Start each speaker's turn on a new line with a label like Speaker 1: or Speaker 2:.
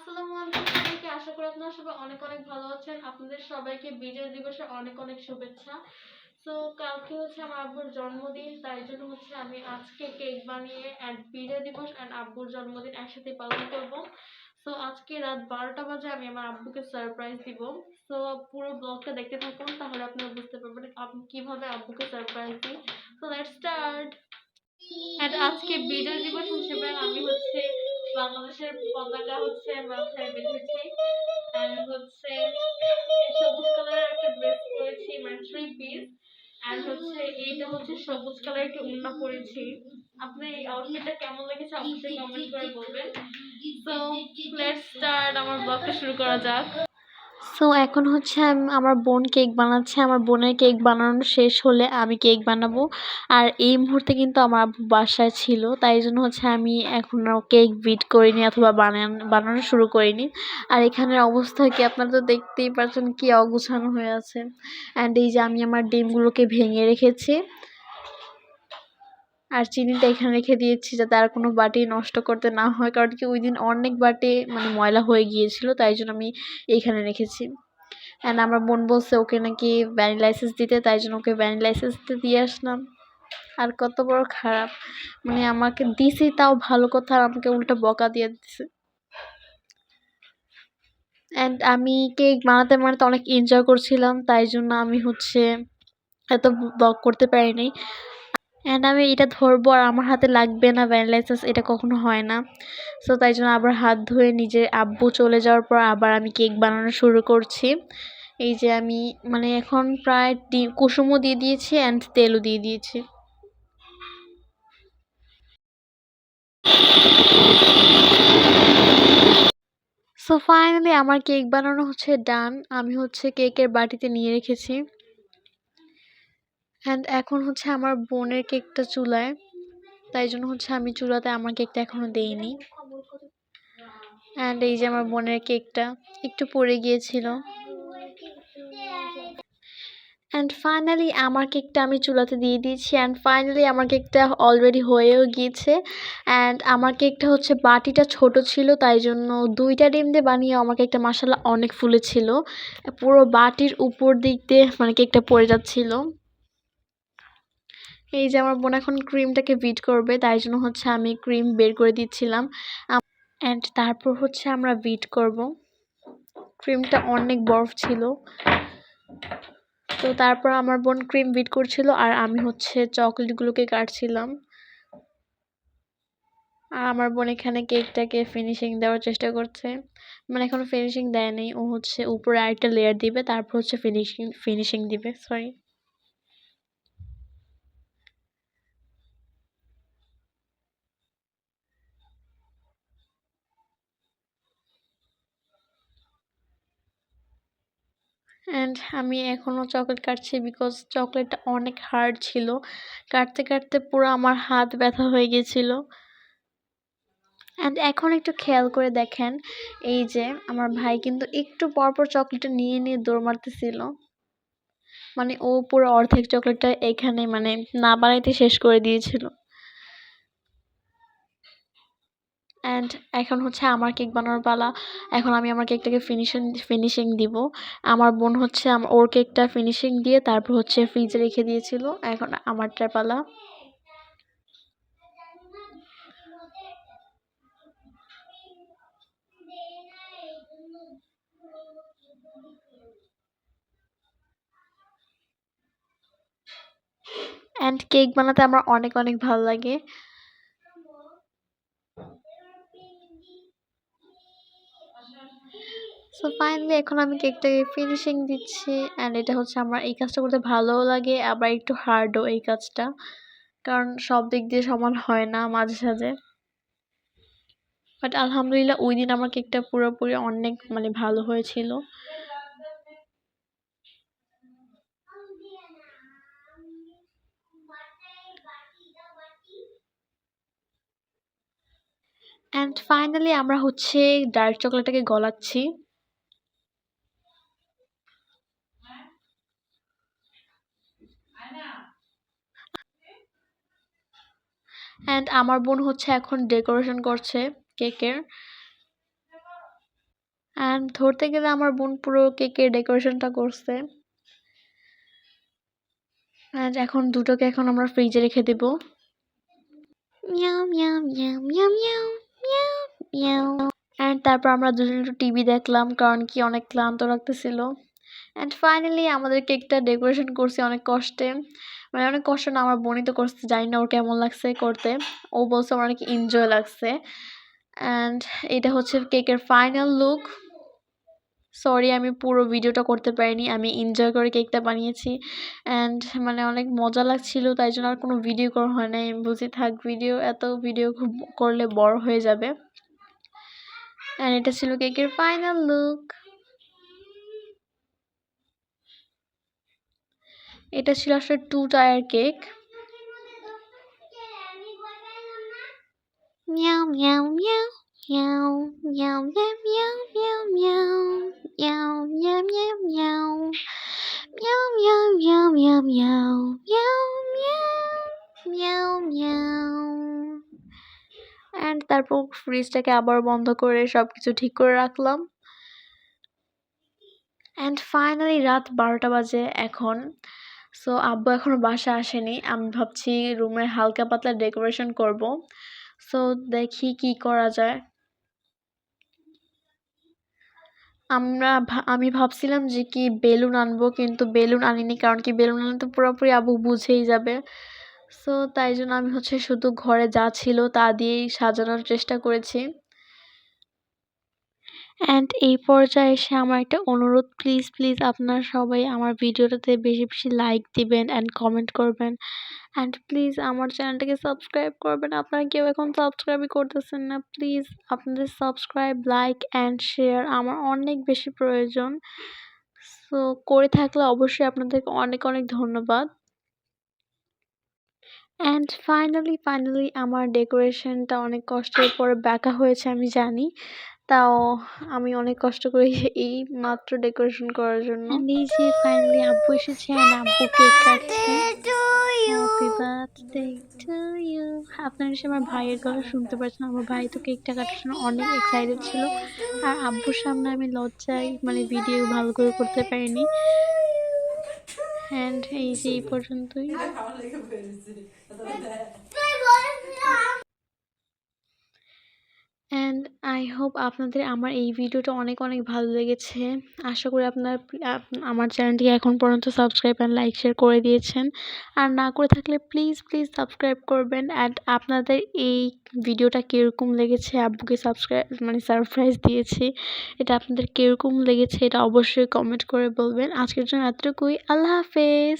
Speaker 1: আসসালামু আলাইকুম সবাইকে। আশা করি আপনারা সবাই অনেক অনেক ভালো আছেন। আপনাদের সবাইকে বিজয় দিবসের অনেক অনেক শুভেচ্ছা। তো কালকে হচ্ছে আমার আব্বুর জন্মদিন, তাই জন্য হচ্ছে আমি আজকে কেক বানিয়ে অ্যান্ড বিজয় দিবস অ্যান্ড আব্বুর জন্মদিন একসাথে পালন করব। তো আজকে রাত বারোটা বাজে, আমি আমার আব্বুকে সারপ্রাইজ দিব। তো পুরো ব্লগটা দেখতে থাকুন, তাহলে আপনারা বুঝতে পারবেন আপনি কীভাবে আব্বুকে সারপ্রাইজ দিই। তো লেটস স্টার্ট অ্যান্ড আজকে বিজয় দিবস হিসেবে আমি হচ্ছে বাংলাদেশের পতাকা হচ্ছে মাথায় বেঁধেছি। অ্যান্ড হচ্ছে সবুজ কালারের একটা ড্রেস পরেছি মানে থ্রি পিস অ্যান্ড হচ্ছে এইটা হচ্ছে সবুজ কালারের একটা উন্না পরেছি। আপনি এই আউটফিটটা কেমন লেগেছে অবশ্যই কমেন্ট করে বলবেন। সো লেটস স্টার্ট আমার ব্লগটা শুরু করা যাক।
Speaker 2: সো এখন হচ্ছে আম- আমার বোন কেক বানাচ্ছে, আমার বোনের কেক বানানো শেষ হলে আমি কেক বানাবো। আর এই মুহূর্তে কিন্তু আমার বাসায় ছিল, তাই জন্য হচ্ছে আমি এখনও কেক বিট করিনি অথবা বানান, বানানো শুরু করিনি। আর এখানের অবস্থা কি আপনারা তো দেখতেই পাচ্ছেন কি অগুছানো হয়ে আছে। অ্যান্ড এই যে আমি আমার ডিমগুলোকে ভেঙে রেখেছি। আর চিনিটা এখানে রেখে দিয়েছি যাতে আর কোনো বাটি নষ্ট করতে না হয়। কারণ কি ওই দিন অনেক বাটি মানে ময়লা হয়ে গিয়েছিল, তাই জন্য আমি এইখানে রেখেছি। অ্যান্ড আমার বোন বলছে ওকে নাকি ভ্যানিলা এসেন্স দিতে, তাই জন্য ওকে ভ্যানিলা এসেন্সটা দিয়ে আসলাম। আর কত বড় খারাপ। মানে আমাকে দিছি, তাও ভালো কথা, আর আমাকে উল্টো বকা দিয়ে দিছে। অ্যান্ড আমি কেক বানাতে বানাতে অনেক এনজয় করছিলাম, তাই জন্য আমি হচ্ছে এত ব্লগ করতে পারিনি। অ্যান্ড আমি এটা ধরবো আর আমার হাতে লাগবে না ভ্যানিলা এসেন্স এটা কখনো হয় না। সো তাই জন্য আবার হাত ধুয়ে নিজের আব্বু চলে যাওয়ার পর আবার আমি কেক বানানো শুরু করছি। এই যে আমি মানে এখন প্রায় কুসুমও দিয়ে দিয়েছি অ্যান্ড তেলও দিয়ে দিয়েছি। সো ফাইনালি আমার কেক বানানো হচ্ছে ডান আমি হচ্ছে কেকের বাটিতে নিয়ে রেখেছি। অ্যান্ড এখন হচ্ছে আমার বোনের কেকটা চুলায়। তাই জন্য হচ্ছে আমি চুলাতে আমার কেকটা এখনও দেইনি। অ্যান্ড এই যে আমার বোনের কেকটা একটু পড়ে গিয়েছিল। অ্যান্ড ফাইনালি আমার কেকটা আমি চুলাতে দিয়ে দিয়েছি। অ্যান্ড ফাইনালি আমার কেকটা অলরেডি হয়েও গিয়েছে। অ্যান্ড আমার কেকটা হচ্ছে বাটিটা ছোট ছিল, তাই জন্য দুইটা ডিম দিয়ে বানিয়ে আমার কেকটা মাসাল্লাহ অনেক ফুলেছিল পুরো বাটির উপর দিক দিয়ে মানে কেকটা পড়ে যাচ্ছিল। এই যে আমার বোন এখন ক্রিমটাকে বিট করবে, তাই জন্য হচ্ছে আমি ক্রিম বের করে দিচ্ছিলাম। অ্যান্ড তারপর হচ্ছে আমরা বিট করব। ক্রিমটা অনেক বরফ ছিল। তো তারপর আমার বোন ক্রিম বিট করছিল আর আমি হচ্ছে চকলেটগুলোকে কাটছিলাম। আর আমার বোন এখানে কেকটাকে ফিনিশিং দেওয়ার চেষ্টা করছে। মানে এখনও ফিনিশিং দেয়নি ও হচ্ছে উপরে আরেকটা লেয়ার দিবে, তারপর হচ্ছে ফিনিশিং ফিনিশিং দিবে সরি অ্যান্ড আমি এখনও চকলেট কাটছি বিকজ চকলেটটা অনেক হার্ড ছিল। কাটতে কাটতে পুরো আমার হাত ব্যথা হয়ে গেছিল। অ্যান্ড এখন একটু খেয়াল করে দেখেন, এই যে আমার ভাই কিন্তু একটু পরপর চকলেটটা নিয়ে নিয়ে দৌড় মারতেছিল। মানে ও পুরো অর্ধেক চকলেটটা এখানে মানে না বানাইতে শেষ করে দিয়েছিল। অ্যান্ড এখন হচ্ছে আমার কেক বানানোর পালা। এখন আমি আমার কেকটাকে ফিনিশিং ফিনিশিং দিব। আমার বোন হচ্ছে ওর কেকটা ফিনিশিং দিয়ে তারপর হচ্ছে ফ্রিজে রেখে দিয়েছিল। এখন আমারটার পালা। অ্যান্ড কেক বানাতে আমার অনেক অনেক ভালো লাগে। সো ফাইনালি এখন আমি কেকটাকে ফিনিশিং দিচ্ছি অ্যান্ড এটা হচ্ছে আমার এই কাজটা করতে ভালোও লাগে, আবার একটু হার্ডও এই কাজটা। কারণ সব দিক দিয়ে সমান হয় না মাঝে সাঝে। বাট আলহামদুলিল্লাহ ওই দিন আমার কেকটা পুরোপুরি অনেক মানে ভালো হয়েছিল। অ্যান্ড ফাইনালি আমরা হচ্ছে ডার্ক চকলেটটাকে গলাচ্ছি। অ্যান্ড আমার বোন হচ্ছে এখন ডেকোরেশন করছে কেকের। অ্যান্ড ধরতে গেলে আমার বোন পুরো কেকের ডেকোরেশনটা করছে। অ্যান্ড এখন দুটোকে এখন আমরা ফ্রিজে রেখে দেবো। অ্যান্ড তারপর আমরা দুজন একটু টিভি দেখলাম, কারণ কি অনেক ক্লান্ত লাগতেছিল। অ্যান্ড ফাইনালি আমাদের কেকটা ডেকোরেশন করছি অনেক কষ্টে। মানে অনেক কষ্ট না আমার বোনই তো করছে, জানি না ওর কেমন লাগছে করতে। ও বলছে আমার অনেক এনজয় লাগছে। অ্যান্ড এটা হচ্ছে কেকের ফাইনাল লুক সরি আমি পুরো ভিডিওটা করতে পারিনি, আমি এনজয় করে কেকটা বানিয়েছি। অ্যান্ড মানে অনেক মজা লাগছিল, তাই জন্য আর কোনো ভিডিও করা হয় নাই। আমি বলছি, থাক ভিডিও এত ভিডিও করলে বড় হয়ে যাবে। অ্যান্ড এটা ছিল কেকের ফাইনাল লুক এটা ছিল আসলে টু টায়ার কেক মিয়াও মিয়াও মিয়াও মিয়াও মিয়াও মিয়াও মিয়াও মিয়াও মিয়াও মিয়াও মিয়াও মিয়াও মিয়াও মিয়াও মিয়াও মিয়াও মিয়াও মিয়াও মিয়াও অ্যান্ড তারপর ফ্রিজটাকে আবার বন্ধ করে সব কিছু ঠিক করে রাখলাম অ্যান্ড ফাইনালি রাত বারোটা বাজে এখন সো আব্বু এখনও বাসা আসেনি। আমি ভাবছি রুমে হালকা পাতলা ডেকোরেশন করব। সো দেখি কি করা যায়। আমরা আমি ভাবছিলাম যে কি বেলুন আনব, কিন্তু বেলুন আনিনি, কারণ কি বেলুন আনলে তো পুরোপুরি আবু বুঝেই যাবে। সো তাই জন্য আমি হচ্ছে শুধু ঘরে যা ছিল তা দিয়েই সাজানোর চেষ্টা করেছি। অ্যান্ড এই পর্যায়ে এসে আমার একটা অনুরোধ প্লিজ প্লিজ আপনারা সবাই আমার ভিডিওটাতে বেশি বেশি লাইক দিবেন অ্যান্ড কমেন্ট করবেন। অ্যান্ড প্লিজ আমার চ্যানেলটাকে সাবস্ক্রাইব করবেন। আপনারা কেউ এখন সাবস্ক্রাইবই করতেছেন না প্লিজ আপনাদের সাবস্ক্রাইব লাইক অ্যান্ড শেয়ার আমার অনেক বেশি প্রয়োজন। সো করে থাকলে অবশ্যই আপনাদেরকে অনেক অনেক ধন্যবাদ। অ্যান্ড ফাইনালি ফাইনালি আমার ডেকোরেশনটা অনেক কষ্টের পরে বাঁকা হয়েছে, আমি জানি। তাও আমি অনেক কষ্ট করে এই মাত্র ডেকোরেশন করার জন্য। যে ফাইনালি আব্বু এসেছে আর আব্বু কেক কাটছে। আপনারা এসে আমার ভাইয়ের গলা শুনতে পাচ্ছেন। আমার ভাই তো কেকটা কাটার জন্য অনেক এক্সাইটেড ছিল। আর আব্বুর সামনে আমি লজ্জায় মানে ভিডিও ভালো করে করতে পারিনি। অ্যান্ড এই যে এই পর্যন্তই। অ্যান্ড আই হোপ আপনাদের আমার এই ভিডিওটা অনেক অনেক ভালো লেগেছে। আশা করি আপনার আমার চ্যানেলটিকে এখন পর্যন্ত সাবস্ক্রাইব অ্যান্ড লাইক শেয়ার করে দিয়েছেন। আর না করে থাকলে প্লিজ প্লিজ সাবস্ক্রাইব করবেন। অ্যান্ড আপনাদের এই ভিডিওটা কীরকম লেগেছে? আব্বুকে সাবস্ক্রাইব মানে সারপ্রাইজ দিয়েছি। এটা আপনাদের কীরকম লেগেছে? এটা অবশ্যই কমেন্ট করে বলবেন। আজকের জন্য এতটুকুই। আল্লাহ হাফেজ।